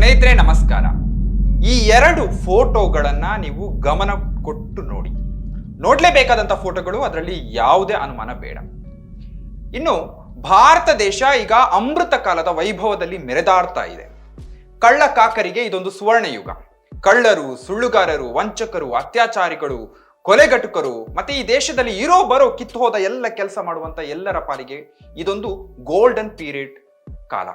ಸ್ನೇಹಿತರೆ, ನಮಸ್ಕಾರ. ಈ ಎರಡು ಫೋಟೋಗಳನ್ನ ನೀವು ಗಮನ ಕೊಟ್ಟು ನೋಡಿ. ನೋಡಲೇಬೇಕಾದಂಥ ಫೋಟೋಗಳು ಅದರಲ್ಲಿ ಯಾವುದೇ ಅನುಮಾನ ಬೇಡ. ಇನ್ನು ಭಾರತ ದೇಶ ಈಗ ಅಮೃತ ಕಾಲದ ವೈಭವದಲ್ಲಿ ಮೆರೆದಾಡ್ತಾ ಇದೆ. ಕಳ್ಳ ಕಾಕರಿಗೆ ಇದೊಂದು ಸುವರ್ಣ ಯುಗ ಕಳ್ಳರು, ಸುಳ್ಳುಗಾರರು, ವಂಚಕರು, ಅತ್ಯಾಚಾರಿಗಳು, ಕೊಲೆಗಟುಕರು, ಮತ್ತೆ ಈ ದೇಶದಲ್ಲಿ ಇರೋ ಬರೋ ಕಿತ್ತು ಹೋದ ಎಲ್ಲ ಕೆಲಸ ಮಾಡುವಂತ ಎಲ್ಲರ ಪಾಲಿಗೆ ಇದೊಂದು ಗೋಲ್ಡನ್ ಪೀರಿಯಡ್ ಕಾಲ.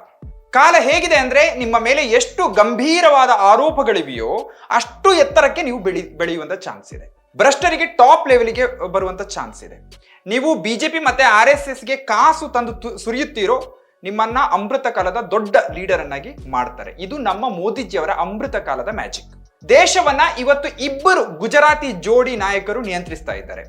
ಕಾಲ ಹೇಗಿದೆ ಅಂದ್ರೆ ನಿಮ್ಮ ಮೇಲೆ ಎಷ್ಟು ಗಂಭೀರವಾದ ಆರೋಪಗಳಿವೆಯೋ ಅಷ್ಟು ಎತ್ತರಕ್ಕೆ ನೀವು ಬೆಳಿ ಬೆಳೆಯುವಂಥ ಚಾನ್ಸ್ ಇದೆ. ಭ್ರಷ್ಟರಿಗೆ ಟಾಪ್ ಲೆವೆಲ್ಗೆ ಬರುವಂಥ ಚಾನ್ಸ್ ಇದೆ. ನೀವು ಬಿಜೆಪಿ ಮತ್ತೆ ಆರ್ ಎಸ್ ಎಸ್ಗೆ ಕಾಸು ತಂದು ತು- ಸುರಿಯುತ್ತೀರೋ ನಿಮ್ಮನ್ನ ಅಮೃತ ಕಾಲದ ದೊಡ್ಡ ಲೀಡರ್ ಅನ್ನಾಗಿ ಮಾಡ್ತಾರೆ. ಇದು ನಮ್ಮ ಮೋದಿಜಿಯವರ ಅಮೃತ ಕಾಲದ ಮ್ಯಾಜಿಕ್ ದೇಶವನ್ನ ಇವತ್ತು ಇಬ್ಬರು ಗುಜರಾತಿ ಜೋಡಿ ನಾಯಕರು ನಿಯಂತ್ರಿಸ್ತಾ ಇದ್ದಾರೆ.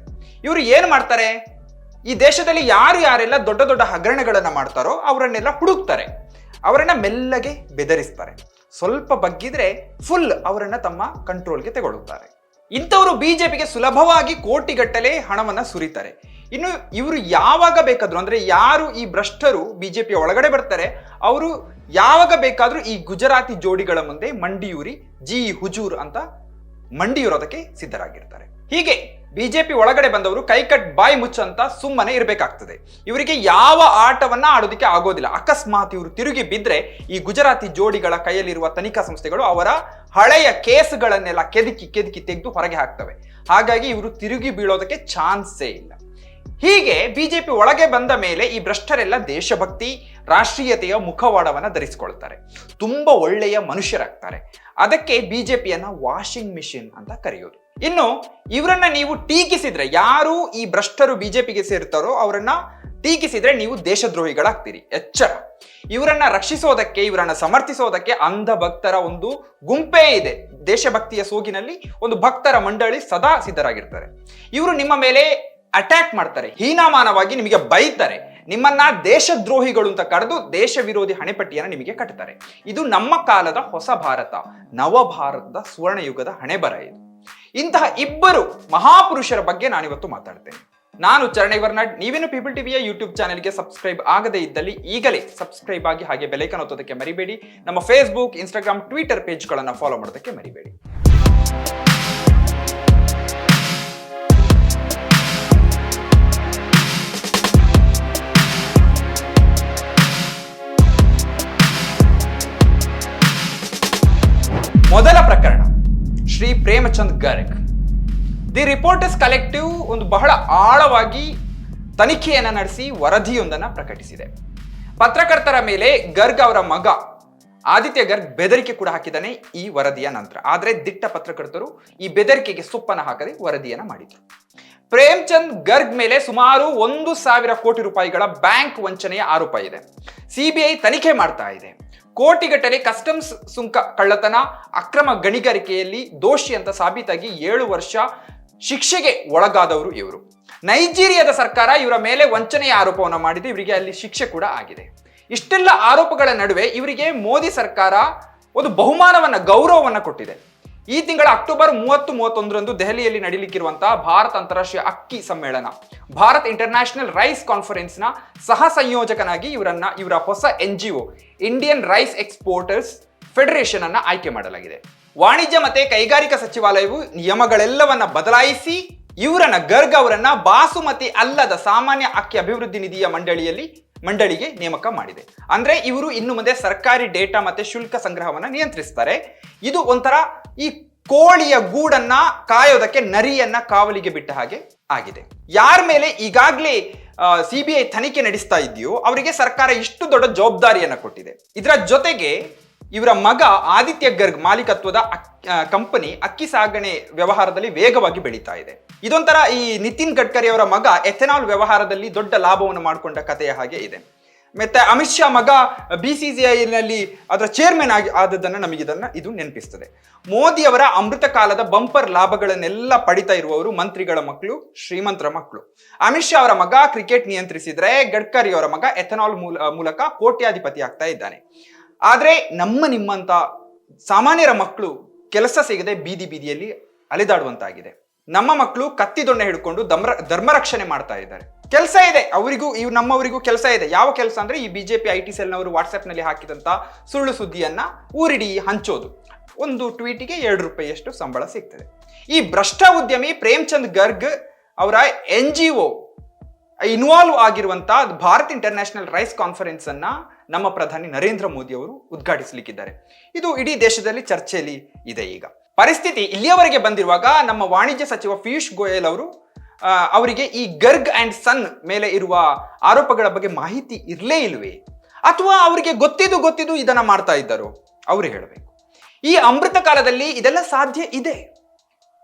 ಇವರು ಏನ್ ಮಾಡ್ತಾರೆ? ಈ ದೇಶದಲ್ಲಿ ಯಾರು ಯಾರೆಲ್ಲ ದೊಡ್ಡ ದೊಡ್ಡ ಹಗರಣಗಳನ್ನ ಮಾಡ್ತಾರೋ ಅವರನ್ನೆಲ್ಲ ಹುಡುಕ್ತಾರೆ. ಅವರನ್ನ ಮೆಲ್ಲಗೆ ಬೆದರಿಸ್ತಾರೆ. ಸ್ವಲ್ಪ ಬಗ್ಗಿದ್ರೆ ಫುಲ್ ಅವರನ್ನ ತಮ್ಮ ಕಂಟ್ರೋಲ್ಗೆ ತಗೊಳ್ಳುತ್ತಾರೆ. ಇಂಥವರು ಬಿಜೆಪಿಗೆ ಸುಲಭವಾಗಿ ಕೋಟಿಗಟ್ಟಲೆ ಹಣವನ್ನ ಸುರಿತಾರೆ. ಇನ್ನು ಇವರು ಯಾವಾಗ ಬೇಕಾದ್ರೂ, ಅಂದ್ರೆ ಯಾರು ಈ ಭ್ರಷ್ಟರು ಬಿಜೆಪಿಯ ಒಳಗಡೆ ಬರ್ತಾರೆ, ಅವರು ಯಾವಾಗ ಬೇಕಾದ್ರೂ ಈ ಗುಜರಾತಿ ಜೋಡಿಗಳ ಮುಂದೆ ಮಂಡಿಯೂರಿ, ಜಿ ಹುಜೂರ್ ಅಂತ ಮಂಡಿಯೂರೋದಕ್ಕೆ ಸಿದ್ಧರಾಗಿರ್ತಾರೆ. ಹೀಗೆ ಬಿಜೆಪಿ ಒಳಗಡೆ ಬಂದವರು ಕೈಕಟ್ ಬಾಯಿ ಮುಚ್ಚಂತ ಸುಮ್ಮನೆ ಇರಬೇಕಾಗ್ತದೆ. ಇವರಿಗೆ ಯಾವ ಆಟವನ್ನ ಆಡೋದಕ್ಕೆ ಆಗೋದಿಲ್ಲ. ಅಕಸ್ಮಾತ್ ಇವರು ತಿರುಗಿ ಬಿದ್ರೆ ಈ ಗುಜರಾತಿ ಜೋಡಿಗಳ ಕೈಯಲ್ಲಿರುವ ತನಿಖಾ ಸಂಸ್ಥೆಗಳು ಅವರ ಹಳೆಯ ಕೇಸ್ಗಳನ್ನೆಲ್ಲ ಕೆದಕಿ ಕೆದಕಿ ತೆಗೆದು ಹೊರಗೆ ಹಾಕ್ತವೆ. ಹಾಗಾಗಿ ಇವರು ತಿರುಗಿ ಬೀಳೋದಕ್ಕೆ ಚಾನ್ಸೇ ಇಲ್ಲ. ಹೀಗೆ ಬಿಜೆಪಿ ಒಳಗೆ ಬಂದ ಮೇಲೆ ಈ ಭ್ರಷ್ಟರೆಲ್ಲ ದೇಶಭಕ್ತಿ, ರಾಷ್ಟ್ರೀಯತೆಯ ಮುಖವಾಡವನ್ನು ಧರಿಸಿಕೊಳ್ತಾರೆ. ತುಂಬಾ ಒಳ್ಳೆಯ ಮನುಷ್ಯರಾಗ್ತಾರೆ. ಅದಕ್ಕೆ ಬಿಜೆಪಿಯನ್ನ ವಾಷಿಂಗ್ ಮಿಷಿನ್ ಅಂತ ಕರೆಯೋದು. ಇನ್ನು ಇವರನ್ನ ನೀವು ಟೀಕಿಸಿದ್ರೆ ಯಾರು ಈ ಭ್ರಷ್ಟರು ಬಿಜೆಪಿಗೆ ಸೇರ್ತಾರೋ ಅವರನ್ನ ಟೀಕಿಸಿದ್ರೆ ನೀವು ದೇಶದ್ರೋಹಿಗಳಾಗ್ತೀರಿ. ಎಚ್ಚರ. ಇವರನ್ನ ರಕ್ಷಿಸೋದಕ್ಕೆ, ಇವರನ್ನ ಸಮರ್ಥಿಸೋದಕ್ಕೆ ಅಂಧ ಭಕ್ತರ ಒಂದು ಗುಂಪೇ ಇದೆ. ದೇಶಭಕ್ತಿಯ ಸೋಗಿನಲ್ಲಿ ಒಂದು ಭಕ್ತರ ಮಂಡಳಿ ಸದಾ ಸಿದ್ಧರಾಗಿರ್ತಾರೆ. ಇವರು ನಿಮ್ಮ ಮೇಲೆ ಅಟ್ಯಾಕ್ ಮಾಡ್ತಾರೆ. ಹೀನಾಮಾನವಾಗಿ ನಿಮಗೆ ಬೈತಾರೆ. ನಿಮ್ಮನ್ನ ದೇಶದ್ರೋಹಿಗಳು ಅಂತ ಕರೆದು ದೇಶ ವಿರೋಧಿ ಹಣೆಪಟ್ಟಿಯನ್ನು ನಿಮಗೆ ಕಟ್ತಾರೆ. ಇದು ನಮ್ಮ ಕಾಲದ ಹೊಸ ಭಾರತ. ನವ ಭಾರತದ ಸುವರ್ಣ ಯುಗದ ಹಣೆ ಬರ ಇದು. ಇಂತಹ ಇಬ್ಬರು ಮಹಾಪುರುಷರ ಬಗ್ಗೆ ನಾನಿವತ್ತು ಮಾತಾಡ್ತೇನೆ. ನಾನು ಚರಣೈ ವರ್ನಾಡ್, ನೀವೇನು ಪೀಪಲ್ ಟಿವಿಯ ಯೂಟ್ಯೂಬ್ ಚಾನೆಲ್ಗೆ ಸಬ್ಸ್ಕ್ರೈಬ್ ಆಗದೇ ಇದ್ದಲ್ಲಿ ಈಗಲೇ ಸಬ್ಸ್ಕ್ರೈಬ್ ಆಗಿ ಹಾಗೆ ಬೆಲೈಕನ್ ಒತ್ತೋದಕ್ಕೆ ಮರಿಬೇಡಿ. ನಮ್ಮ ಫೇಸ್ಬುಕ್ ಇನ್ಸ್ಟಾಗ್ರಾಮ್ ಟ್ವಿಟರ್ ಪೇಜ್ಗಳನ್ನು ಫಾಲೋ ಮಾಡೋದಕ್ಕೆ ಮರಿಬೇಡಿ. ಮೊದಲ ಪ್ರಕರಣ. Shri Premchand Garg. The reporters collective ಒಂದು ಬಹಳ ಆಳವಾಗಿ ತನಿಖೆಯನ್ನು ನಡೆಸಿ ವರದಿಯೊಂದನ್ನು ಪ್ರಕಟಿಸಿದೆ. ಪತ್ರಕರ್ತರ ಮೇಲೆ ಗರ್ಗ್ ಅವರ ಮಗ ಆದಿತ್ಯ ಗರ್ಗ್ ಬೆದರಿಕೆ ಕೂಡ ಹಾಕಿದ್ದಾನೆ ಈ ವರದಿಯ ನಂತರ. ಆದರೆ ದಿಟ್ಟ ಪತ್ರಕರ್ತರು ಈ ಬೆದರಿಕೆಗೆ ಸೊಪ್ಪನ್ನು ಹಾಕದೆ ವರದಿಯನ್ನು ಮಾಡಿದ್ರು. ಪ್ರೇಮ್ಚಂದ್ ಗರ್ಗ್ ಮೇಲೆ ಸುಮಾರು ಒಂದು ಸಾವಿರ ಕೋಟಿ ರೂಪಾಯಿಗಳ ಬ್ಯಾಂಕ್ ವಂಚನೆಯ ಆರೋಪ ಇದೆ. ಸಿಬಿಐ ತನಿಖೆ ಮಾಡ್ತಾ ಇದೆ. ಕೋಟಿಗಟ್ಟಲೆ ಕಸ್ಟಮ್ಸ್ ಸುಂಕ ಕಳ್ಳತನ, ಅಕ್ರಮ ಗಣಿಗಾರಿಕೆಯಲ್ಲಿ ದೋಷಿ ಅಂತ ಸಾಬೀತಾಗಿ ಏಳು ವರ್ಷ ಶಿಕ್ಷೆಗೆ ಒಳಗಾದವರು ಇವರು. ನೈಜೀರಿಯಾದ ಸರ್ಕಾರ ಇವರ ಮೇಲೆ ವಂಚನೆಯ ಆರೋಪವನ್ನು ಮಾಡಿದೆ. ಇವರಿಗೆ ಅಲ್ಲಿ ಶಿಕ್ಷೆ ಕೂಡ ಆಗಿದೆ. ಇಷ್ಟೆಲ್ಲ ಆರೋಪಗಳ ನಡುವೆ ಇವರಿಗೆ ಮೋದಿ ಸರ್ಕಾರ ಒಂದು ಬಹುಮಾನವನ್ನ, ಗೌರವವನ್ನ ಕೊಟ್ಟಿದೆ. ಈ ತಿಂಗಳ ಅಕ್ಟೋಬರ್ ಮೂವತ್ತು, ಮೂವತ್ತೊಂದರಂದು ದೆಹಲಿಯಲ್ಲಿ ನಡೀಲಿಕ್ಕಿರುವಂತಹ ಭಾರತ ಅಂತಾರಾಷ್ಟ್ರೀಯ ಅಕ್ಕಿ ಸಮ್ಮೇಳನ. ಭಾರತ್ ಇಂಟರ್ನ್ಯಾಷನಲ್ ರೈಸ್ ಕಾನ್ಫರೆನ್ಸ್ನ ಸಹ ಸಂಯೋಜಕನಾಗಿ ಇವರನ್ನ, ಇವರ ಹೊಸ N G O Indian rice exporters federation ಅನ್ನ ಆಯ್ಕೆ ಮಾಡಲಾಗಿದೆ. ವಾಣಿಜ್ಯ ಮತ್ತೆ ಕೈಗಾರಿಕಾ ಸಚಿವಾಲಯವು ನಿಯಮಗಳೆಲ್ಲವನ್ನ ಬದಲಾಯಿಸಿ, ಇವರನ್ನ ಗರ್ಗ್ ಅವರನ್ನ ಬಾಸುಮತಿ ಅಲ್ಲದ ಸಾಮಾನ್ಯ ಅಕ್ಕಿ ಅಭಿವೃದ್ಧಿ ನಿಧಿಯ ಮಂಡಳಿಯಲ್ಲಿ ಮಂಡಳಿಗೆ ನೇಮಕ ಮಾಡಿದೆ. ಅಂದ್ರೆ ಇವರು ಇನ್ನು ಮುಂದೆ ಸರ್ಕಾರಿ ಡೇಟಾ ಮತ್ತೆ ಶುಲ್ಕ ಸಂಗ್ರಹವನ್ನ ನಿಯಂತ್ರಿಸ್ತಾರೆ. ಇದು ಒಂಥರ ಈ ಕೋಳಿಯ ಗೂಡನ್ನ ಕಾಯೋದಕ್ಕೆ ನರಿಯನ್ನ ಕಾವಲಿಗೆ ಬಿಟ್ಟ ಹಾಗೆ ಆಗಿದೆ. ಯಾರ ಮೇಲೆ ಈಗಾಗಲೇ ಸಿ ಬಿ ಐ ತನಿಖೆ ನಡೆಸ್ತಾ ಇದೆಯೋ, ಅವರಿಗೆ ಸರ್ಕಾರ ಇಷ್ಟು ದೊಡ್ಡ ಜವಾಬ್ದಾರಿಯನ್ನ ಕೊಟ್ಟಿದೆ. ಇದರ ಜೊತೆಗೆ ಇವರ ಮಗ ಆದಿತ್ಯ ಗರ್ಗ್ ಮಾಲೀಕತ್ವದ ಕಂಪನಿ ಅಕ್ಕಿ ಸಾಗಣೆ ವ್ಯವಹಾರದಲ್ಲಿ ವೇಗವಾಗಿ ಬೆಳೀತಾ ಇದೆ. ಇದೊಂಥರ ಈ ನಿತಿನ್ ಗಡ್ಕರಿ ಅವರ ಮಗ ಎಥೆನಾಲ್ ವ್ಯವಹಾರದಲ್ಲಿ ದೊಡ್ಡ ಲಾಭವನ್ನು ಮಾಡಿಕೊಂಡ ಕಥೆಯ ಹಾಗೆ ಇದೆ. ಮತ್ತೆ ಅಮಿತ್ ಶಾ ಮಗ ಬಿ ಸಿ ಸಿ ಐನಲ್ಲಿ ಅದರ ಚೇರ್ಮನ್ ಆಗಿ ನಮಗೆ ಇದನ್ನ ಇದು ನೆನಪಿಸ್ತದೆ. ಮೋದಿ ಅವರ ಅಮೃತ ಕಾಲದ ಬಂಪರ್ ಲಾಭಗಳನ್ನೆಲ್ಲ ಪಡಿತಾ ಇರುವವರು ಮಂತ್ರಿಗಳ ಮಕ್ಕಳು, ಶ್ರೀಮಂತರ ಮಕ್ಕಳು. ಅಮಿತ್ ಶಾ ಅವರ ಮಗ ಕ್ರಿಕೆಟ್ ನಿಯಂತ್ರಿಸಿದ್ರೆ ಗಡ್ಕರಿ ಅವರ ಮಗ ಎಥನಾಲ್ ಮೂಲ ಮೂಲಕ ಕೋಟ್ಯಾಧಿಪತಿ ಆಗ್ತಾ ಇದ್ದಾನೆ. ಆದ್ರೆ ನಮ್ಮ ನಿಮ್ಮಂಥ ಸಾಮಾನ್ಯರ ಮಕ್ಕಳು ಕೆಲಸ ಸಿಗದೆ ಬೀದಿ ಬೀದಿಯಲ್ಲಿ ಅಲೆದಾಡುವಂತಾಗಿದೆ. ನಮ್ಮ ಮಕ್ಕಳು ಕತ್ತಿ ದೊಣ್ಣೆ ಹಿಡ್ಕೊಂಡು ಧರ್ಮ ಧರ್ಮ ರಕ್ಷಣೆ ಮಾಡ್ತಾ ಇದ್ದಾರೆ. ಕೆಲಸ ಇದೆ, ಅವರಿಗೂ, ಇವ್ ನಮ್ಮವರಿಗೂ ಕೆಲಸ ಇದೆ. ಯಾವ ಕೆಲಸ ಅಂದ್ರೆ ಈ ಬಿಜೆಪಿ ಐ ಟಿ ಸೆಲ್ನವರು ವಾಟ್ಸ್ಆ್ಯಪ್ನಲ್ಲಿ ಹಾಕಿದಂತ ಸುಳ್ಳು ಸುದ್ದಿಯನ್ನ ಊರಿಡಿ ಹಂಚೋದು. ಒಂದು ಟ್ವೀಟಿಗೆ ಎರಡು ರೂಪಾಯಿಯಷ್ಟು ಸಂಬಳ ಸಿಗ್ತದೆ. ಈ ಭ್ರಷ್ಟ ಉದ್ಯಮಿ ಪ್ರೇಮ್ಚಂದ್ ಗರ್ಗ್ ಅವರ ಎನ್ ಜಿ ಒ ಇನ್ವಾಲ್ವ್ ಆಗಿರುವಂತ ಭಾರತ್ ಇಂಟರ್ನ್ಯಾಷನಲ್ ರೈಸ್ ಕಾನ್ಫರೆನ್ಸ್ ಅನ್ನ ನಮ್ಮ ಪ್ರಧಾನಿ ನರೇಂದ್ರ ಮೋದಿ ಅವರು ಉದ್ಘಾಟಿಸಲಿಕ್ಕಿದ್ದಾರೆ. ಇದು ಇಡೀ ದೇಶದಲ್ಲಿ ಚರ್ಚೆಯಲ್ಲಿ ಇದೆ ಈಗ. ಪರಿಸ್ಥಿತಿ ಇಲ್ಲಿಯವರೆಗೆ ಬಂದಿರುವಾಗ ನಮ್ಮ ವಾಣಿಜ್ಯ ಸಚಿವ ಪಿಯೂಷ್ ಗೋಯಲ್ ಅವರು ಅವರಿಗೆ ಈ ಗರ್ಗ್ ಅಂಡ್ ಸನ್ ಮೇಲೆ ಇರುವ ಆರೋಪಗಳ ಬಗ್ಗೆ ಮಾಹಿತಿ ಇರಲೇ ಇಲ್ವೇ? ಅಥವಾ ಅವರಿಗೆ ಗೊತ್ತಿದ್ದು ಗೊತ್ತಿದ್ದು ಇದನ್ನ ಮಾಡ್ತಾ ಇದ್ದರು? ಅವರು ಹೇಳಬೇಕು. ಈ ಅಮೃತ ಕಾಲದಲ್ಲಿ ಇದೆಲ್ಲ ಸಾಧ್ಯ ಇದೆ.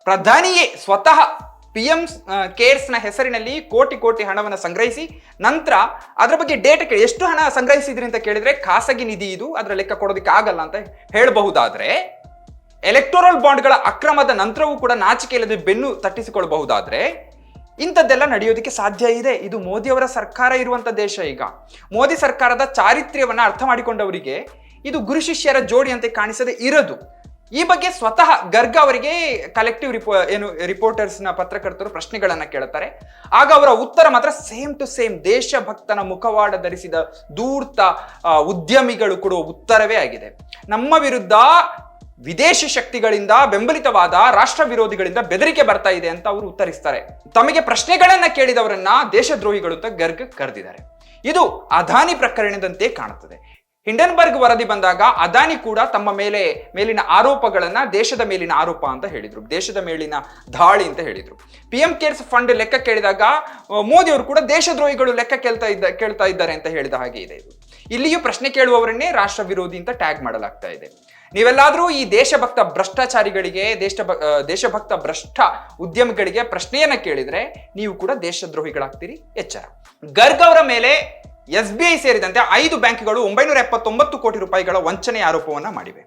ಪ್ರಧಾನಿಯೇ ಸ್ವತಃ ಪಿ ಎಂ ಕೇರ್ಸ್ನ ಹೆಸರಿನಲ್ಲಿ ಕೋಟಿ ಕೋಟಿ ಹಣವನ್ನು ಸಂಗ್ರಹಿಸಿ, ನಂತರ ಅದರ ಬಗ್ಗೆ ಡೇಟ್ ಕೇಳಿ, ಎಷ್ಟು ಹಣ ಸಂಗ್ರಹಿಸಿದ್ರಿ ಅಂತ ಕೇಳಿದ್ರೆ ಖಾಸಗಿ ನಿಧಿ ಇದು ಅದರ ಲೆಕ್ಕ ಕೊಡೋದಕ್ಕೆ ಆಗಲ್ಲ ಅಂತ ಹೇಳಬಹುದಾದ್ರೆ ಎಲೆಕ್ಟೋರಲ್ ಬಾಂಡ್ಗಳ ಅಕ್ರಮದ ನಂತರವೂ ಕೂಡ ನಾಚಿಕೆ ಇಲ್ಲದೆ ಬೆನ್ನು ತಟ್ಟಿಸಿಕೊಳ್ಳಬಹುದಾದ್ರೆ, ಇಂಥದ್ದೆಲ್ಲ ನಡೆಯೋದಕ್ಕೆ ಸಾಧ್ಯ ಇದೆ. ಇದು ಮೋದಿಯವರ ಸರ್ಕಾರ ಇರುವಂತ ದೇಶ ಈಗ. ಮೋದಿ ಸರ್ಕಾರದ ಚಾರಿತ್ರ್ಯವನ್ನ ಅರ್ಥ ಮಾಡಿಕೊಂಡವರಿಗೆ ಇದು ಗುರು ಶಿಷ್ಯರ ಜೋಡಿ ಅಂತ ಕಾಣಿಸದೆ ಇರದು. ಈ ಬಗ್ಗೆ ಸ್ವತಃ ಗರ್ಗ ಅವರಿಗೆ ಕಲೆಕ್ಟಿವ್ ರಿಪೋ ಏನು ರಿಪೋರ್ಟರ್ಸ್ನ ಪತ್ರಕರ್ತರು ಪ್ರಶ್ನೆಗಳನ್ನ ಕೇಳುತ್ತಾರೆ ಆಗ ಅವರ ಉತ್ತರ ಮಾತ್ರ ಸೇಮ್ ಟು ಸೇಮ್ ದೇಶಭಕ್ತನ ಮುಖವಾಡ ಧರಿಸಿದ ದೂರ್ತ ಉದ್ಯಮಿಗಳು ಕೊಡುವ ಉತ್ತರವೇ ಆಗಿದೆ. ನಮ್ಮ ವಿರುದ್ಧ ವಿದೇಶಿ ಶಕ್ತಿಗಳಿಂದ ಬೆಂಬಲಿತವಾದ ರಾಷ್ಟ್ರ ವಿರೋಧಿಗಳಿಂದ ಬೆದರಿಕೆ ಬರ್ತಾ ಇದೆ ಅಂತ ಅವರು ಉತ್ತರಿಸ್ತಾರೆ. ತಮಗೆ ಪ್ರಶ್ನೆಗಳನ್ನ ಕೇಳಿದವರನ್ನ ದೇಶದ್ರೋಹಿಗಳು ಅಂತ ಗರ್ಗ್ ಕರೆದಿದ್ದಾರೆ. ಇದು ಅದಾನಿ ಪ್ರಕರಣದಂತೆ ಕಾಣುತ್ತದೆ. ಹಿಂಡನ್ಬರ್ಗ್ ವರದಿ ಬಂದಾಗ ಅದಾನಿ ಕೂಡ ತಮ್ಮ ಮೇಲೆ, ಮೇಲಿನ ಆರೋಪಗಳನ್ನ ದೇಶದ ಮೇಲಿನ ಆರೋಪ ಅಂತ ಹೇಳಿದ್ರು. ದೇಶದ ಮೇಲಿನ ದಾಳಿ ಅಂತ ಹೇಳಿದ್ರು. ಪಿ ಎಂ ಕೇರ್ಸ್ ಫಂಡ್ ಲೆಕ್ಕ ಕೇಳಿದಾಗ ಮೋದಿ ಅವರು ಕೂಡ ದೇಶದ್ರೋಹಿಗಳು ಲೆಕ್ಕ ಕೇಳ್ತಾ ಇದ್ದ, ಕೇಳ್ತಾ ಇದ್ದಾರೆ ಅಂತ ಹೇಳಿದ ಹಾಗೆ ಇದೆ ಇದು. ಇಲ್ಲಿಯೂ ಪ್ರಶ್ನೆ ಕೇಳುವವರನ್ನೇ ರಾಷ್ಟ್ರ ವಿರೋಧಿ ಅಂತ ಟ್ಯಾಗ್ ಮಾಡಲಾಗ್ತಾ ಇದೆ. ನೀವೆಲ್ಲಾದ್ರೂ ಈ ದೇಶಭಕ್ತ ಭ್ರಷ್ಟಾಚಾರಿಗಳಿಗೆ, ದೇಶ ದೇಶಭಕ್ತ ಭ್ರಷ್ಟ ಉದ್ಯಮಿಗಳಿಗೆ ಪ್ರಶ್ನೆಯನ್ನ ಕೇಳಿದ್ರೆ ನೀವು ಕೂಡ ದೇಶದ್ರೋಹಿಗಳಾಗ್ತೀರಿ. ಎಚ್ಚರ. ಗರ್ಗ್ ಅವರ ಮೇಲೆ ಎಸ್ ಬಿ ಐ ಸೇರಿದಂತೆ ಐದು ಬ್ಯಾಂಕ್ಗಳು ಒಂಬೈನೂರ ಎಪ್ಪತ್ತೊಂಬತ್ತು ಕೋಟಿ ರೂಪಾಯಿಗಳ ವಂಚನೆ ಆರೋಪವನ್ನು ಮಾಡಿವೆ.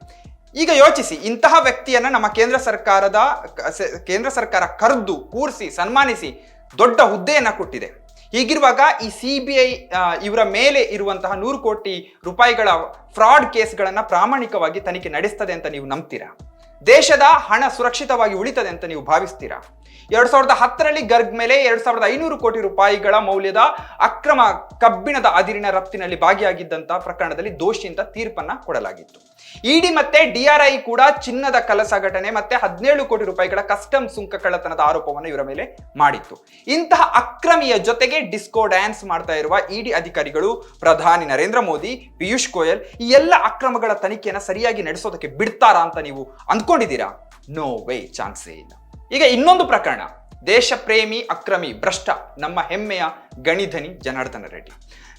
ಈಗ ಯೋಚಿಸಿ, ಇಂತಹ ವ್ಯಕ್ತಿಯನ್ನ ನಮ್ಮ ಕೇಂದ್ರ ಸರ್ಕಾರದ ಕೇಂದ್ರ ಸರ್ಕಾರ ಕರೆದು, ಕೂರಿಸಿ, ಸನ್ಮಾನಿಸಿ ದೊಡ್ಡ ಹುದ್ದೆಯನ್ನ ಕೊಟ್ಟಿದೆ. ಹೀಗಿರುವಾಗ ಈ ಸಿ ಬಿ ಇವರ ಮೇಲೆ ಇರುವಂತಹ ನೂರು ಕೋಟಿ ರೂಪಾಯಿಗಳ ಫ್ರಾಡ್ ಕೇಸ್ಗಳನ್ನು ಪ್ರಾಮಾಣಿಕವಾಗಿ ತನಿಖೆ ನಡೆಸ್ತದೆ ಅಂತ ನೀವು ನಂಬ್ತೀರಾ? ದೇಶದ ಹಣ ಸುರಕ್ಷಿತವಾಗಿ ಉಳಿತದೆ ಅಂತ ನೀವು ಭಾವಿಸ್ತೀರಾ? ಎರಡ್ ಸಾವಿರದ ಹತ್ತರಲ್ಲಿ ಗರ್ಗ್ ಮೇಲೆ ಎರಡ್ ಸಾವಿರದ ಐನೂರು ಕೋಟಿ ರೂಪಾಯಿಗಳ ಮೌಲ್ಯದ ಅಕ್ರಮ ಕಬ್ಬಿಣದ ಅದಿರಿನ ರಫ್ತಿನಲ್ಲಿ ಭಾಗಿಯಾಗಿದ್ದಂತಹ ಪ್ರಕರಣದಲ್ಲಿ ದೋಷಿ ಅಂತ ತೀರ್ಪನ್ನ ಕೊಡಲಾಗಿತ್ತು. ಇಡಿ ಮತ್ತೆ ಡಿಆರ್ಐ ಕೂಡ ಚಿನ್ನದ ಕಲಸ ಘಟನೆ ಮತ್ತೆ ಹದಿನೇಳು ಕೋಟಿ ರೂಪಾಯಿಗಳ ಕಸ್ಟಮ್ ಸುಂಕ ಕಳ್ಳತನದ ಆರೋಪವನ್ನು ಇವರ ಮೇಲೆ ಮಾಡಿತ್ತು. ಇಂತಹ ಅಕ್ರಮಿಯ ಜೊತೆಗೆ ಡಿಸ್ಕೋ ಡ್ಯಾನ್ಸ್ ಮಾಡ್ತಾ ಇರುವ ಇಡಿ ಅಧಿಕಾರಿಗಳು ಪ್ರಧಾನಿ ನರೇಂದ್ರ ಮೋದಿ, ಪಿಯೂಷ್ ಗೋಯಲ್ ಈ ಎಲ್ಲ ಅಕ್ರಮಗಳ ತನಿಖೆಯನ್ನು ಸರಿಯಾಗಿ ನಡೆಸೋದಕ್ಕೆ ಬಿಡ್ತಾರಾ ಅಂತ ನೀವು ಅಂದ್ಕೊಂಡಿದ್ದೀರಾ? ನೋ ವೇ ಚಾನ್ಸೇ ಇಲ್ಲ. ಈಗ ಇನ್ನೊಂದು ಪ್ರಕರಣ. ದೇಶ ಪ್ರೇಮಿ ಅಕ್ರಮಿ ಭ್ರಷ್ಟ ನಮ್ಮ ಹೆಮ್ಮೆಯ ಗಣಿಧನಿ ಜನಾರ್ದನ ರೆಡ್ಡಿ.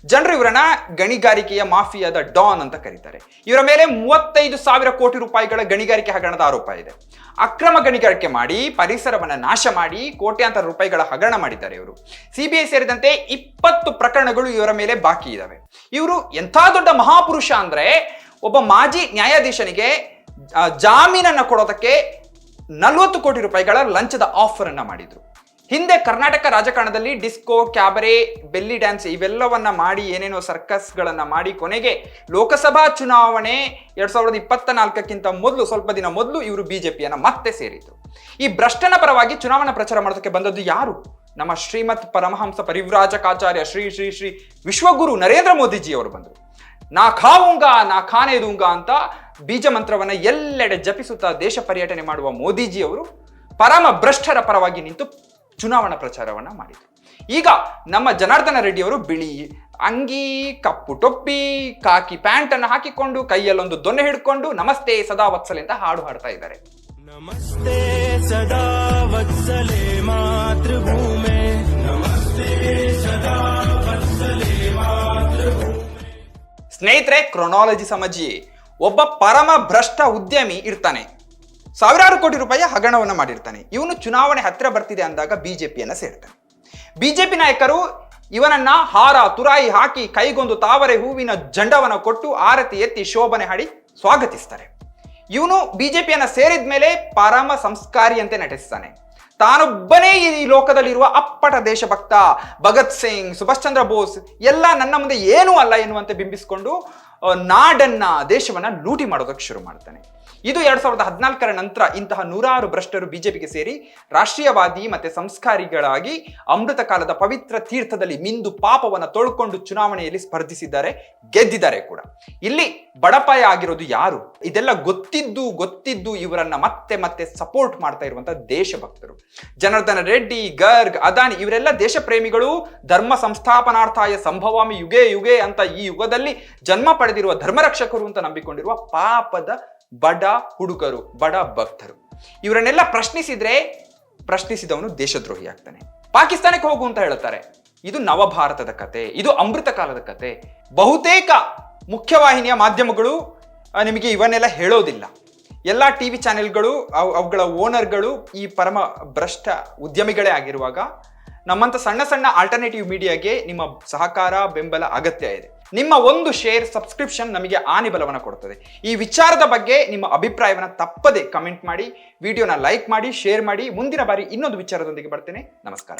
ಜನರು ಇವರನ್ನ ಗಣಿಗಾರಿಕೆಯ ಮಾಫಿಯಾದ ಡಾನ್ ಅಂತ ಕರೀತಾರೆ. ಇವರ ಮೇಲೆ ಮೂವತ್ತೈದು ಸಾವಿರ ಕೋಟಿ ರೂಪಾಯಿಗಳ ಗಣಿಗಾರಿಕೆ ಹಗರಣದ ಆರೋಪ ಇದೆ. ಅಕ್ರಮ ಗಣಿಗಾರಿಕೆ ಮಾಡಿ, ಪರಿಸರವನ್ನ ನಾಶ ಮಾಡಿ, ಕೋಟ್ಯಾಂತರ ರೂಪಾಯಿಗಳ ಹಗರಣ ಮಾಡಿದ್ದಾರೆ ಇವರು. ಸಿಬಿಐ ಸೇರಿದಂತೆ ಇಪ್ಪತ್ತು ಪ್ರಕರಣಗಳು ಇವರ ಮೇಲೆ ಬಾಕಿ ಇದ್ದಾವೆ ಇವರು ಎಂಥ ದೊಡ್ಡ ಮಹಾಪುರುಷ ಅಂದ್ರೆ, ಒಬ್ಬ ಮಾಜಿ ನ್ಯಾಯಾಧೀಶನಿಗೆ ಜಾಮೀನನ್ನು ಕೊಡೋದಕ್ಕೆ ನಲವತ್ತು ಕೋಟಿ ರೂಪಾಯಿಗಳ ಲಂಚದ ಆಫರ್ ಅನ್ನ ಮಾಡಿದ್ರು. ಹಿಂದೆ ಕರ್ನಾಟಕ ರಾಜಕಾರಣದಲ್ಲಿ ಡಿಸ್ಕೋ, ಕ್ಯಾಬರೆ, ಬೆಲ್ಲಿ ಡ್ಯಾನ್ಸ್ ಇವೆಲ್ಲವನ್ನ ಮಾಡಿ ಏನೇನೋ ಸರ್ಕಸ್ಗಳನ್ನ ಮಾಡಿ ಕೊನೆಗೆ ಲೋಕಸಭಾ ಚುನಾವಣೆ ಎರಡ್ ಸಾವಿರದ ಇಪ್ಪತ್ತ ನಾಲ್ಕಕ್ಕಿಂತ ಮೊದಲು, ಸ್ವಲ್ಪ ದಿನ ಮೊದಲು ಇವರು ಬಿಜೆಪಿಯನ್ನ ಮತ್ತೆ ಸೇರಿದ್ರು. ಈ ಭ್ರಷ್ಟನ ಪರವಾಗಿ ಚುನಾವಣಾ ಪ್ರಚಾರ ಮಾಡೋದಕ್ಕೆ ಬಂದದ್ದು ಯಾರು? ನಮ್ಮ ಶ್ರೀಮತ್ ಪರಮಹಂಸ ಪರಿವ್ರಾಜಕಾಚಾರ್ಯ ಶ್ರೀ ಶ್ರೀ ಶ್ರೀ ವಿಶ್ವಗುರು ನರೇಂದ್ರ ಮೋದಿಜಿ ಅವರು ಬಂದರು. ನಾ ಖಾವುಂಗ ನಾ ಖಾನೆ ದೂಂಗ ಅಂತ ಬೀಜ ಮಂತ್ರವನ್ನು ಎಲ್ಲೆಡೆ ಜಪಿಸುತ್ತಾ ದೇಶ ಪರ್ಯಟನೆ ಮಾಡುವ ಮೋದಿಜಿಯವರು ಪರಮ ಭ್ರಷ್ಟರ ಪರವಾಗಿ ನಿಂತು ಚುನಾವಣಾ ಪ್ರಚಾರವನ್ನು ಮಾಡಿದರು. ಈಗ ನಮ್ಮ ಜನಾರ್ದನ ರೆಡ್ಡಿಯವರು ಬಿಳಿ ಅಂಗಿ ಕಪ್ಪು ಟೊಪ್ಪಿ ಕಾಕಿ ಪ್ಯಾಂಟ್ ಅನ್ನು ಹಾಕಿಕೊಂಡು ಕೈಯಲ್ಲೊಂದು ದೊನ್ನೆ ಹಿಡ್ಕೊಂಡು ನಮಸ್ತೆ ಸದಾ ವತ್ಸಲೆ ಅಂತ ಹಾಡು ಹಾಡ್ತಾ ಇದ್ದಾರೆ. ನಮಸ್ತೆ ಸದಾ ವತ್ಸಲೆ ಮಾತೃಭೂಮಿ. ನಮಸ್ತೆ ಸದಾ ವತ್ಸಲೆ ಸ್ನೇಹಿತರೆ ಕ್ರೊನಾಲಜಿ ಸಮಜಿ ಒಬ್ಬ ಪರಮ ಭ್ರಷ್ಟ ಉದ್ಯಮಿ ಇರ್ತಾನೆ. ಸಾವಿರಾರು ಕೋಟಿ ರೂಪಾಯಿ ಹಗರಣವನ್ನು ಮಾಡಿರ್ತಾನೆ. ಇವನು ಚುನಾವಣೆ ಹತ್ತಿರ ಬರ್ತಿದೆ ಅಂದಾಗ ಬಿಜೆಪಿಯನ್ನ ಸೇರ್ತಾನೆ. ಬಿಜೆಪಿ ನಾಯಕರು ಇವನನ್ನ ಹಾರ, ತುರಾಯಿ ಹಾಕಿ ಕೈಗೊಂದು ತಾವರೆ ಹೂವಿನ ಜಂಡವನ್ನ ಕೊಟ್ಟು ಆರತಿ ಎತ್ತಿ ಶೋಭನೆ ಹಾಡಿ ಸ್ವಾಗತಿಸ್ತಾರೆ. ಇವನು ಬಿಜೆಪಿಯನ್ನ ಸೇರಿದ ಮೇಲೆ ಪರಮ ಸಂಸ್ಕಾರಿಯಂತೆ ನಟಿಸ್ತಾನೆ. ತಾನೊಬ್ಬನೇ ಈ ಲೋಕದಲ್ಲಿರುವ ಅಪ್ಪಟ ದೇಶಭಕ್ತ ಭಗತ್ ಸಿಂಗ್, ಸುಭಾಷ್ ಚಂದ್ರ ಬೋಸ್ ಎಲ್ಲ ನನ್ನ ಮುಂದೆ ಏನೂ ಅಲ್ಲ ಎನ್ನುವಂತೆ ಬಿಂಬಿಸಿಕೊಂಡು ನಾಡನ್ನ ದೇಶವನ್ನ ಲೂಟಿ ಮಾಡೋದಕ್ಕೆ ಶುರು ಮಾಡ್ತಾನೆ. ಇದು ಎರಡ್ ಸಾವಿರದ ಹದಿನಾಲ್ಕರ ನಂತರ ಇಂತಹ ನೂರಾರು ಭ್ರಷ್ಟರು ಬಿಜೆಪಿಗೆ ಸೇರಿ ರಾಷ್ಟ್ರೀಯವಾದಿ ಮತ್ತೆ ಸಂಸ್ಕಾರಿಗಳಾಗಿ ಅಮೃತ ಕಾಲದ ಪವಿತ್ರ ತೀರ್ಥದಲ್ಲಿ ಮಿಂದು ಪಾಪವನ್ನು ತೊಳ್ಕೊಂಡು ಚುನಾವಣೆಯಲ್ಲಿ ಸ್ಪರ್ಧಿಸಿದ್ದಾರೆ, ಗೆದ್ದಿದ್ದಾರೆ ಕೂಡ. ಇಲ್ಲಿ ಬಡಪಾಯ ಆಗಿರೋದು ಯಾರು? ಇದೆಲ್ಲ ಗೊತ್ತಿದ್ದು ಗೊತ್ತಿದ್ದು ಇವರನ್ನ ಮತ್ತೆ ಮತ್ತೆ ಸಪೋರ್ಟ್ ಮಾಡ್ತಾ ಇರುವಂತಹ ದೇಶಭಕ್ತರು. ಜನಾರ್ದನ ರೆಡ್ಡಿ, ಗರ್ಗ್, ಅದಾನಿ ಇವರೆಲ್ಲ ದೇಶ ಪ್ರೇಮಿಗಳು ಧರ್ಮ ಸಂಸ್ಥಾಪನಾರ್ಥಾಯ ಸಂಭವಾಮಿ ಯುಗೇ ಯುಗೇ ಅಂತ ಈ ಯುಗದಲ್ಲಿ ಜನ್ಮ ಪಡೆದಿರುವ ಧರ್ಮರಕ್ಷಕರು ಅಂತ ನಂಬಿಕೊಂಡಿರುವ ಪಾಪದ ಬಡ ಹುಡುಗರು, ಬಡ ಭಕ್ತರು. ಇವರನ್ನೆಲ್ಲ ಪ್ರಶ್ನಿಸಿದ್ರೆ ಪ್ರಶ್ನಿಸಿದವನು ದೇಶದ್ರೋಹಿ ಆಗ್ತಾನೆ. ಪಾಕಿಸ್ತಾನಕ್ಕೆ ಹೋಗು ಅಂತ ಹೇಳುತ್ತಾರೆ ಇದು ನವಭಾರತದ ಕತೆ, ಇದು ಅಮೃತ ಕಾಲದ ಕತೆ. ಬಹುತೇಕ ಮುಖ್ಯವಾಹಿನಿಯ ಮಾಧ್ಯಮಗಳು ನಿಮಗೆ ಇವನ್ನೆಲ್ಲ ಹೇಳೋದಿಲ್ಲ. ಎಲ್ಲ ಟಿ ವಿ ಚಾನೆಲ್ಗಳು, ಅವು, ಅವುಗಳ ಓನರ್ಗಳು ಈ ಪರಮ ಭ್ರಷ್ಟ ಉದ್ಯಮಿಗಳೇ ಆಗಿರುವಾಗ ನಮ್ಮಂಥ ಸಣ್ಣ ಸಣ್ಣ ಆಲ್ಟರ್ನೇಟಿವ್ ಮೀಡಿಯಾಗೆ ನಿಮ್ಮ ಸಹಕಾರ, ಬೆಂಬಲ ಅಗತ್ಯ ಇದೆ. ನಿಮ್ಮ ಒಂದು ಶೇರ್ ಸಬ್ಸ್ಕ್ರಿಪ್ಷನ್ ನಮಗೆ ಆನಿಬಲವನ್ನು ಕೊಡುತ್ತದೆ ಈ ವಿಚಾರದ ಬಗ್ಗೆ ನಿಮ್ಮ ಅಭಿಪ್ರಾಯವನ್ನು ತಪ್ಪದೆ ಕಮೆಂಟ್ ಮಾಡಿ ವಿಡಿಯೋನ ಲೈಕ್ ಮಾಡಿ ಶೇರ್ ಮಾಡಿ, ಮುಂದಿನ ಬಾರಿ ಇನ್ನೊಂದು ವಿಚಾರದೊಂದಿಗೆ ಬರ್ತೇನೆ. ನಮಸ್ಕಾರ.